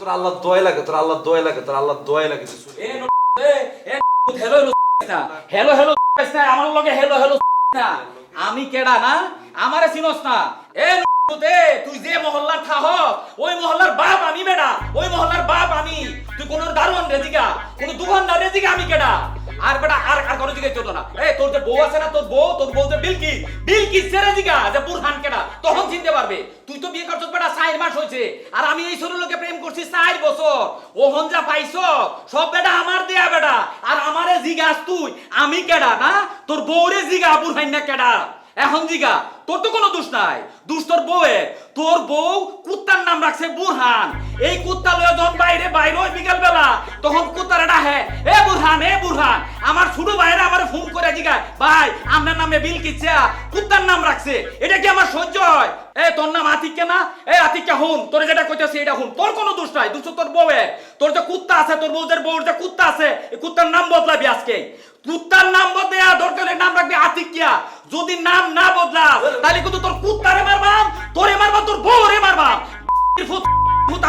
তোর আল্লাহ দয় লাগে, তোর আল্লাহ দয় লাগে, তোর আল্লাহ দয় লাগে হেলো হেলো না। আমার লগে হেলো হেলো না। আমি কেডা না? আমারে চিনস না। এ তুই যে মহল্লার থাহ ওই মহল্লার বাপ আমি বেডা, ওই মহল্লার বাপ আমি। তুই কোন দারোয়ান রেজিকা কোন দোকানদার রেজিকা আমি কেডা? আর বেটা আর আর কোনো জিজ্ঞেস করতো না। এ, তোর যে বউ আছে না, তোর বউ তোর বউ যে বিলকি বিলকি সেরে জিগা যে বুরহান কেডা, তখন চিনতে পারবে। করছিস বেটা, চার মাস হয়েছে। আর আমি এই ছোট লোকে প্রেম করছি চার বছর। ও হঞ্জা পাইছ, সব বেটা আমার দেয়া বেটা। আর আমারে জিগাস তুই, আমি কেডা, না? তোর বউরে জিগা বুরহান না কেডা? এখন জিগা তোর তো কোনো দোষ নাই। দোষ তোর বউয়ের। তোর বউ কুত্তার নাম রাখছে বুরহান। এই কুত্তা লয়ে যখন বাইরে বাইরে বিকাল বেলা ভাই, আপনার নামে বিল কিচ্ছা কুত্তার নাম রাখছে। এটা কি আমার সহ্য হয়? এ, তোর নাম আতিক্যা না? এ আতিক্যা হুন। তোর যেটা কইতাছি এটা হুন। তোর কোনো দোষ নাই, দোষ তোর বউয়ের। তোর যে কুত্তা আছে, তোর বউদের বউর যে কুত্তা আছে, এই কুত্তার নাম বদলাবি আজকে। কুত্তার নাম বদলে নাম রাখবি আতিকিয়া যদি নাম না তাহলে কিন্তু তোর মারবাম, তোরে মারবাম, তোর মারবাম।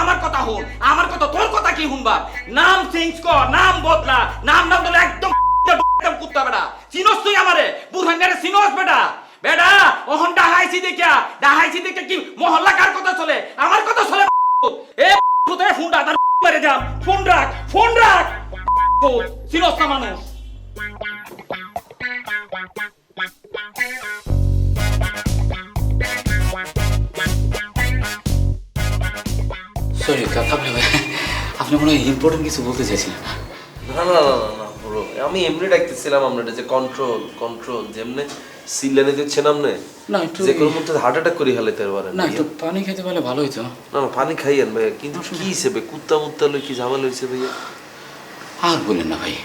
আমার কথা হন। আমার কথা, তোর কথা কি শুনবা নাম চেঞ্জ কর, নাম বদলা। নাম নাম বদলে একদম কুত্তা বেটা চিনস তুই আমারে। বুরহাঙ্গারে চিনস বেটা। বেটা ওহন ডাহাইছি দেখিয়া। ডাহাইছি দেখে কি মহল্লা কার কথা চলে? আমার কথা চলে এ ফুতে ফোনটা তার মেরে যাম ফোন রাখ ফোন রাখ। চিনস না মানুষ। সরি আপনি মনে হয় ইম্পর্টেন্ট কিছু বলতে চাইছিলেন না না না। আমি এমনি ডাকতেছিলাম আপনার যে কন্ট্রোল কন্ট্রোল যেমনে সিলেনে দিচ্ছেন আপনি না, একটু- যে কোনো মধ্যে হার্ট অ্যাটাক করে ফেলাইতে পারেন না একটু পানি খেতে পারলে ভালো হতো না না পানি খাইয়েন ভাইয়া কিন্তু কি হিসেবে? কুত্তা মুত্তা লই কি ঝামেলা হয়েছে ভাইয়া? আর বলেন না ভাই।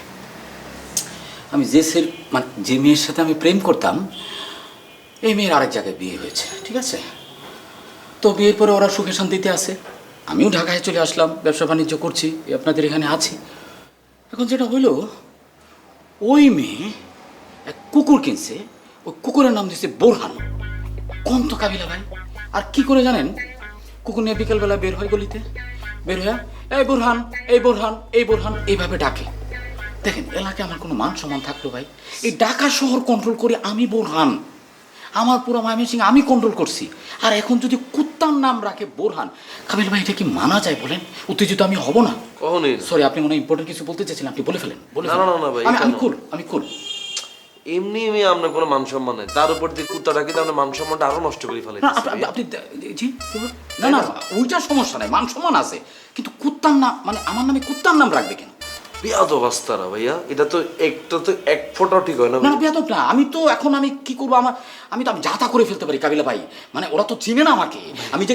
আমি যে সের মানে যে মেয়ের সাথে আমি প্রেম করতাম এই মেয়ের আরেক জায়গায় বিয়ে হয়েছে ঠিক আছে? তো বিয়ের পরে ওরা সুখে শান্তিতে আছে। আমিও ঢাকায় চলে আসলাম ব্যবসা বাণিজ্য করছি আপনাদের এখানে আছি। এখন যেটা হলো ওই মেয়ে এক কুকুর কিনছে, ওই কুকুরের নাম দিচ্ছে বোরহান। কোন তো কাবিলা ভাই? আর কি করে জানেন? কুকুর নিয়ে বিকেলবেলা বের হয় গলিতে। বের হয়ে এই বোরহান এই বোরহান এই বোরহান, এইভাবে ডাকে। দেখেন, এলাকায় আমার কোনো মান সম্মান থাকল ভাই। এই ডাকা শহর কন্ট্রোল করে আমি বোরহান। আমার পুরো ময়মনসিং আমি কন্ট্রোল করছি। আর এখন যদি কুত্তার নাম রাখে বোরহান কাবিল ভাই এটা কি মানা যায় বলেন? উত্তেজিত আমি হব না? কখনই না। সরি আপনি মনে ইম্পর্টেন্ট কিছু বলতে চাইছিলেন আপনি বলে ফেলেন বলে না, ফেলেন। না, না, ভাই, আমি আমি কেন? কুল আমি কুল এমনি আমি আপনার কোনো মান সম্মান নাই। তার উপর দিয়ে কুত্তা ডাকি তো আপনার মান সম্মানটা আরও নষ্ট করে না আপনি- আপনি জি না না ওইটা সমস্যা নাই মান সম্মান আছে। কিন্তু কুত্তার নাম মানে আমার নামে কুত্তার নাম রাখবে কেন? বিয়াদ অবস্থা না ভাইয়া। এটা তো একটা তো এক ফোটাও ঠিক হয় না না বেয়াদব না। আমি তো এখন আমি কি করব? আমার আমি তো আমি যাতা করে ফেলতে পারি কাবিলা ভাই। মানে ওরা তো চিনে না আমাকে। আমি যে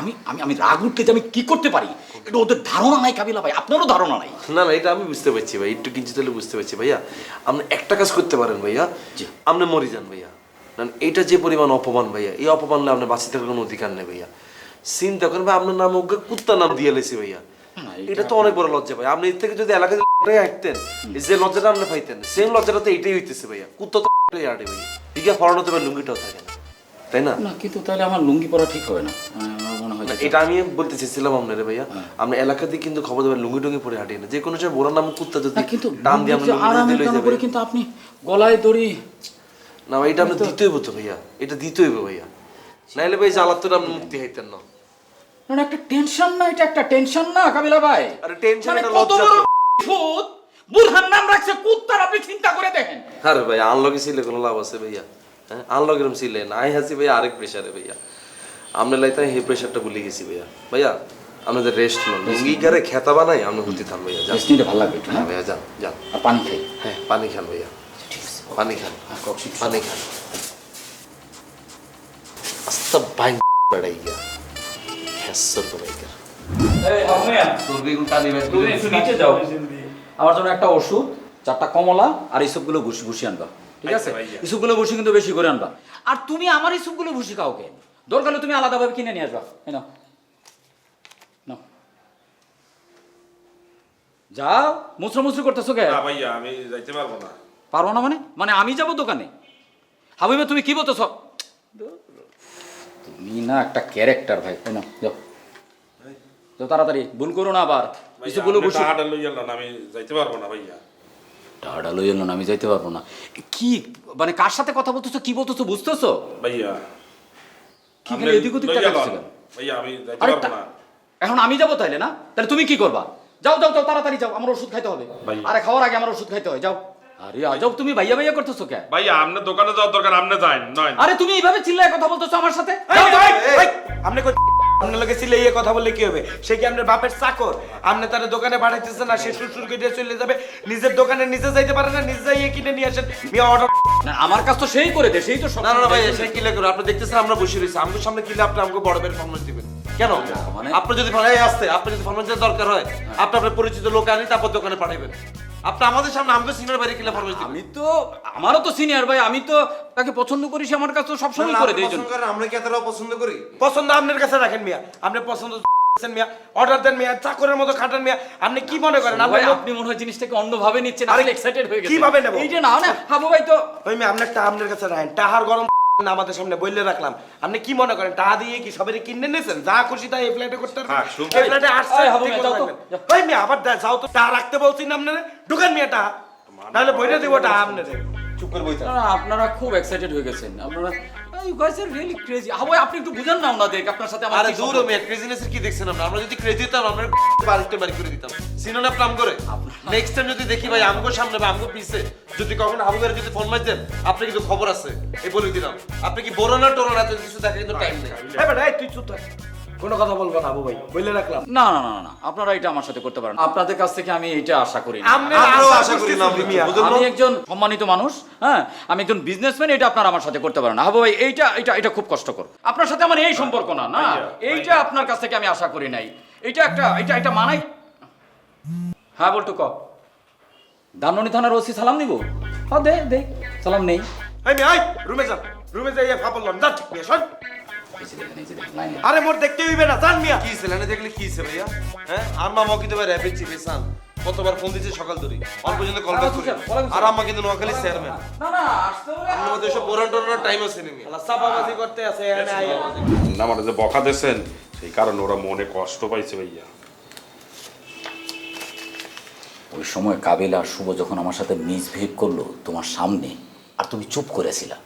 আমি আমি আমি রাগ উঠলে যে আমি কি করতে পারি? এটা ওদের ধারণা নাই কাবিলা ভাই। আপনারও ধারণা নাই। না না এটা আমি বুঝতে পারছি ভাই। একটু কিঞ্চিত হলে বুঝতে পারছি ভাইয়া। আপনি একটা কাজ করতে পারেন ভাইয়া। আপনি মরে যান ভাইয়া। না এটা যে পরিমাণ অপমান ভাইয়া এই অপমান হলে আপনার বাঁচি কোনো অধিকার নেই ভাইয়া। চিন্তা করেন ভাই আপনার নাম ওকে কুত্তা নাম দিয়ে লেছি ভাইয়া। এটা তো অনেক বড় লজ্জা ভাই। আপনি এর থেকে যদি এলাকায় হাঁটতেন এই যে লজ্জাটা আপনি পাইতেন সেম লজ্জাটা তো এটাই হইতেছে ভাইয়া। কুত্তা তো হাঁটে ভাইয়া। ঠিক আছে ফরানো তো লুঙ্গিটাও থাকে না। তাই না? না কিন্তু তাহলে আমার লুঙ্গি পরা ঠিক হবে না। হয় এটা আমি বলতে চেয়েছিলাম আপনারে ভাইয়া। আমরা এলাকাতে কিন্তু খবর দেবেন লুঙ্গি টুঙ্গি পরে হাঁটি না। যে কোনো সময় বোরার নাম কুত্তা যদি কিন্তু টান দিয়ে আমরা লুঙ্গি দিলে কেন যাবে কিন্তু আপনি গলায় দড়ি না ভাই এটা আমরা দিতে হইব তো ভাইয়া। এটা দিতে হইব ভাইয়া। নাইলে ভাই আপনি মুক্তি হইতেন না। না না, একটা টেনশন না এটা একটা টেনশন না কাবিলা ভাই। আরে টেনশন মানে এটা কত লজ্জা বড় তো। ভূত বুরহান নাম রাখছে কুত্তার আপনি চিন্তা করে দেখেন। আরে ভাই আনলগে ছিলে কোনো লাভ আছে ভাইয়া? হ্যাঁ আনলগে এরম ছিলে না আই হাসি ভাইয়া আরেক প্রেশারে ভাইয়া। আমরা লাইতে হে প্রেশারটা ভুলে গেছি ভাইয়া। ভাইয়া আমাদের রেস্ট নন লুঙ্গি গারে খেতা বানাই আমরা হুতি থাম ভাইয়া যান। রেস্ট নিতে ভালো লাগবে একটু হ্যাঁ হ্যাঁ ভাইয়া যান যান। আর পানি খাই হ্যাঁ পানি খান ভাইয়া। পানি খান। হ্যাঁ, পানি খান। আস্তা বাইন বেড়াই গিয়া। নিচে যাও। আমার জন্য একটা ওষুধ চারটা কমলা আর এইসবগুলো আনবা। ঠিক আছে? এইসবগুলো ভুসি কিন্তু বেশি করে আনবা। আর তুমি আমার এইসবগুলো ভুসি কাউকে দরকার হলে তুমি আলাদাভাবে কিনে নিয়ে আসবা। যাও মুসরা মুসরি করতেছো কে না ভাইয়া আমি যাইতে পারব না। পারব না মানে? মানে আমি যাব দোকানে? হাবিবে তুমি কি বলতেছ? তুমি না একটা ক্যারেক্টার ভাই। নাও যাও। তাড়াতাড়ি ভুল করো না আবার। কিছু বলে বসে আমি যাইতে পারব না ভাইয়া। আমি যাইতে পারব না। কি মানে কার সাথে কথা বলতেছো কি বলতেছো বুঝতেছো? ভাইয়া কি খালি এদিক ওদিক? ভাইয়া আমি যাইতে পারব না। এখন আমি যাব তাইলে না? তাহলে তুমি কি করবা? যাও যাও যাও তাড়াতাড়ি যাও আমার ওষুধ খাইতে হবে। আরে খাওয়ার আগে আমার ওষুধ খাইতে হয় যাও। আরে যাও তুমি ভাইয়া ভাইয়া করতেছো কে? ভাইয়া আপনার দোকানে যাওয়ার দরকার আপনি যান নয় আরে তুমি এইভাবে চিল্লায় কথা বলতেছো আমার সাথে? যাও, যাও। আপনার লোকে সিলে ইয়ে কথা বললে কি হবে? সে কি আপনার বাপের চাকর? আপনি তার দোকানে পাঠাইতেছে না সে শ্বশুর কেটে চলে যাবে নিজের দোকানে নিজে যাইতে পারে না নিজে যাইয়ে কিনে নিয়ে আসেন। মিয়া অর্ডার না, আমার কাজ তো সেই করে দে সেই তো সব না না না ভাই সে কিলে করো আপনি দেখতেছেন আমরা বসে রয়েছি। আমাদের সামনে কিলে আপনি আমাকে বড় বের ফরমাস দিবেন। কেন? মানে? আপনি যদি এই আসতে আপনি যদি ফরমাসের দরকার হয় আপনি আপনার পরিচিত লোক আনি তারপর দোকানে পাঠাবেন আপনি আমাদের সামনে আমাকে সিনিয়র বাইরে দিবেন আমি তো আমারও তো সিনিয়র ভাই আমি তো তাকে পছন্দ করি সে আমার কাছে তো সবসময় করে দেয় জন্য। আমরা কি এতটাও পছন্দ করি? পছন্দ আপনার কাছে রাখেন মিয়া। আপনি পছন্দ করেছেন মিয়া অর্ডার দেন মিয়া চাকরের মতো খাটান মিয়া। আপনি কি মনে করেন? আপনি আপনি মনে হয় জিনিসটাকে অন্যভাবে নিচ্ছেন আরে, আরে এক্সাইটেড হয়ে গেছেন। কীভাবে নেব? এই না না হাবু ভাই তো ওই মেয়ে আপনার কাছে রাখেন। টাহার গরম আমাদের সামনে বললে রাখলাম। আপনি কি মনে করেন টাকা দিয়ে কি সবাই কিনে নিয়েছেন? যা খুশি তাই এই ফ্ল্যাটে করতে হ্যাঁ, এই ফ্ল্যাটে আসছে ঠিক মিয়া, আবার যাও তো টাকা রাখতে বলছি না আপনারা। ঢুকান মেয়ে টাকা। নাহলে বইটা দিব টাকা আপনাদের চুপ করে বইতে আপনারা খুব এক্সাইটেড হয়ে গেছেন। আপনারা you guys are really crazy Habu আপনি একটু বুঝান না ওনাদেরকে আপনার সাথে আমার আরে দূর সম্পর্ক? মেয়ে ক্রেজিনেসের কি দেখছেন আমরা? আমরা যদি ক্রেজি হতাম আমরা বাড়িতে বাড়ি করে দিতাম। সিনোনা প্লাম করে? নেক্সট টাইম যদি দেখি ভাই আমগো সামনে বা আমগো পিছে যদি কখনো হাবু ভাইয়ের যদি ফোন মারতেন আপনি কিন্তু খবর আছে। এই বলে দিলাম। আপনি কি বোরোনা টোরোনা টোরো কিছু দেখা কিন্তু টাইম নেই। এই বেটা তুই চুপ থাক। কোনো কথা বলব না আবু ভাই। বলে রাখলাম। না না না না আপনারা এটা আমার সাথে করতে পারেন আপনাদের কাছ থেকে আমি এটা আশা করি না। আমরাও আশা না? আমি একজন সম্মানিত মানুষ হ্যাঁ? আমি একজন বিজনেসম্যান এটা আপনারা আমার সাথে করতে পারেন না। হাবু ভাই এইটা এটা এটা খুব কষ্টকর। আপনার সাথে আমার এই সম্পর্ক না না? এইটা আপনার কাছ থেকে আমি আশা করি নাই। এটা একটা এটা এটা মানাই হ্যাঁ বলটু ক। দাননি থানার ওসি সালাম দিব হ্যাঁ দে দে। সালাম নেই। মেয়ে এই রুমে যান রুমে যাই যান মিয়া আরে মোর দেখতে হইবে না জান মিয়া। কি ছিল ছেলে দেখলে কি ছে ভাইয়া হ্যাঁ? আর মামা কিন্তু ভাই র্যাপিড চিফ এসান কতবার ফোন দিচ্ছে সকাল ধরে। অন পর্যন্ত কল ব্যাক করি আর আম্মা কিন্তু নোয়াখালী চেয়ারম্যান না না আসতে হবে। আমার সব বোরান টোরানোর টাইম আছে নেমি আল্লাহ চাপাবাজি করতে আছে এখানে আইয়া। না মানে যে বকা দিয়েছেন সেই কারণে ওরা মনে কষ্ট পাইছে ভাইয়া। ওই সময় কাবিলা শুভ যখন আমার সাথে মিসবিহেভ করল তোমার সামনে আর তুমি চুপ করেছিলা।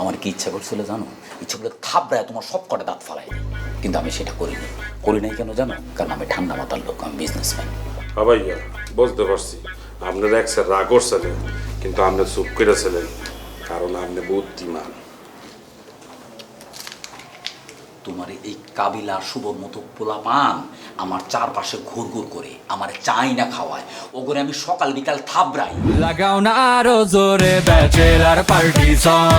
আমার কি ইচ্ছা করছিল জানো? ইচ্ছা করে থাপড়ায় তোমার সব কটা দাঁত ফালাই দিই। কিন্তু আমি সেটা করিনি। করি নাই কেন জানো? কারণ আমি ঠান্ডা মাথার লোক আমি বিজনেসম্যান ভাইয়া বুঝতে পারছি। আপনার এক স্যার রাগ করছিলেন কিন্তু আপনি চুপ করেছিলেন কারণ আপনি বুদ্ধিমান। তোমার এই কাবিলা শুভর মতো পোলাপান আমার চারপাশে ঘুর ঘুর করে আমার চাই না খাওয়ায়। ওগুলো আমি সকাল বিকাল থাবড়াই লাগাও না আরও জোরে ব্যাচেলার পার্টি সং।